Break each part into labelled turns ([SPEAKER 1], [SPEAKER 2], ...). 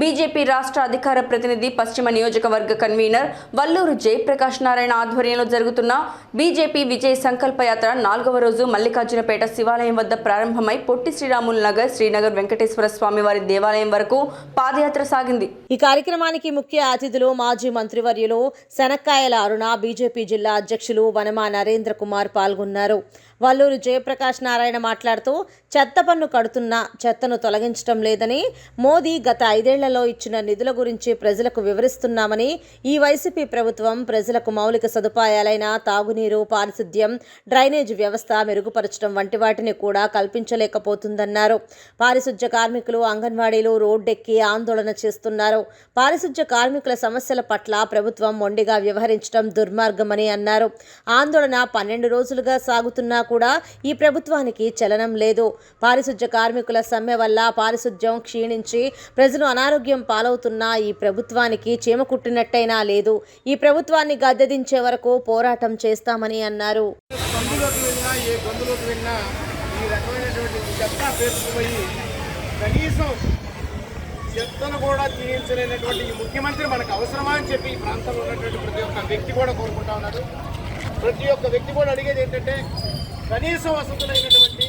[SPEAKER 1] BJP రాష్ట్ర అధికార ప్రతినిధి పశ్చిమ నియోజకవర్గ కన్వీనర్ వల్లూరు జయప్రకాష్ నారాయణ ఆధ్వర్యంలో జరుగుతున్న బీజేపీ విజయ సంకల్ప యాత్ర నాలుగవ రోజు మల్లికార్జునపేట శివాలయం వద్ద ప్రారంభమై పొట్టి శ్రీరాములు నగర్ శ్రీనగర్ వెంకటేశ్వర స్వామి వారి దేవాలయం వరకు పాదయాత్ర సాగింది.
[SPEAKER 2] ఈ కార్యక్రమానికి ముఖ్య అతిథులు మాజీ మంత్రివర్యులు శనక్కాయల అరుణ బీజేపీ జిల్లా అధ్యక్షులు వనమా నరేంద్ర కుమార్ పాల్గొన్నారు. వల్లూరు జయప్రకాష్ నారాయణ మాట్లాడుతూ చెత్త పన్ను కడుతున్నా చెత్తను తొలగించడం లేదని మోదీ గత ఐదేళ్ళలో ఇచ్చిన నిధుల గురించి ప్రజలకు వివరిస్తున్నామని ఈ వైసీపీ ప్రభుత్వం ప్రజలకు మౌలిక సదుపాయాలైన తాగునీరు పారిశుద్ధ్యం డ్రైనేజ్ వ్యవస్థ మెరుగుపరచడం వంటి వాటిని కూడా కల్పించలేకపోతుందన్నారు. పారిశుద్ధ్య కార్మికులు అంగన్వాడీలు రోడ్డెక్కి ఆందోళన చేస్తున్నారు. పారిశుద్ధ్య కార్మికుల సమస్యల పట్ల ప్రభుత్వం మొండిగా వ్యవహరించడం దుర్మార్గమని అన్నారు. ఆందోళన పన్నెండు రోజులుగా సాగుతున్నా కూడా ఈ ప్రభుత్వానికి చలనం లేదు. పారిశుద్ధ్య కార్మికుల సమ్మె వల్ల పారిశుద్ధ్యం క్షీణించి ప్రజలు అనారోగ్యం పాలవుతున్నా ఈ ప్రభుత్వానికి చీమ కుట్టినట్టయినా లేదు. ఈ ప్రభుత్వాన్ని గద్దెదించే వరకు పోరాటం చేస్తామని అన్నారు.
[SPEAKER 3] ఏ ఈ రకమైనటువంటి చెత్త కనీసం చెత్తను కూడా తీయించలేనటువంటి ఈ ముఖ్యమంత్రి మనకు అవసరమా అని చెప్పి ఈ ప్రాంతంలో ఉన్నటువంటి ప్రతి ఒక్క వ్యక్తి కూడా కోరుకుంటా ఉన్నారు. ప్రతి ఒక్క వ్యక్తి కూడా అడిగేది ఏంటంటే కనీసం వసతులైనటువంటి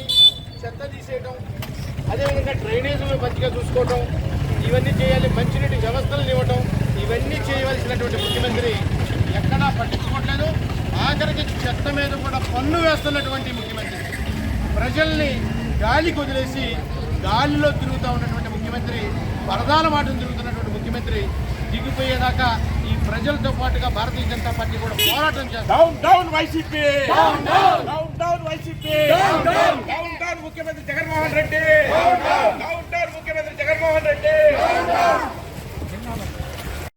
[SPEAKER 3] చెత్త తీసేయడం అదేవిధంగా డ్రైనేజీలు మంచిగా చూసుకోవడం ఇవన్నీ చేయాలి మంచినీటి వ్యవస్థలను ఇవ్వడం ఇవన్నీ చేయవలసినటువంటి ముఖ్యమంత్రి ఎక్కడా పట్టించుకోవట్లేదు. ఆఖరికి చెత్త మీద కూడా పన్ను వేస్తున్నటువంటి ముఖ్యమంత్రి. ప్రజల్ని గాలికి వదిలేసి గాలిలో తిరుగుతూ ఉన్నటువంటి ముఖ్యమంత్రి వరదాల మాటలు తిరుగుతున్నటువంటి ముఖ్యమంత్రి దిగిపోయేదాకా ఈ ప్రజలతో పాటుగా భారతీయ జనతా పార్టీ కూడా పోరాటం చేస్తారు
[SPEAKER 4] డౌన్ డౌన్ వైసీపీ Shabbat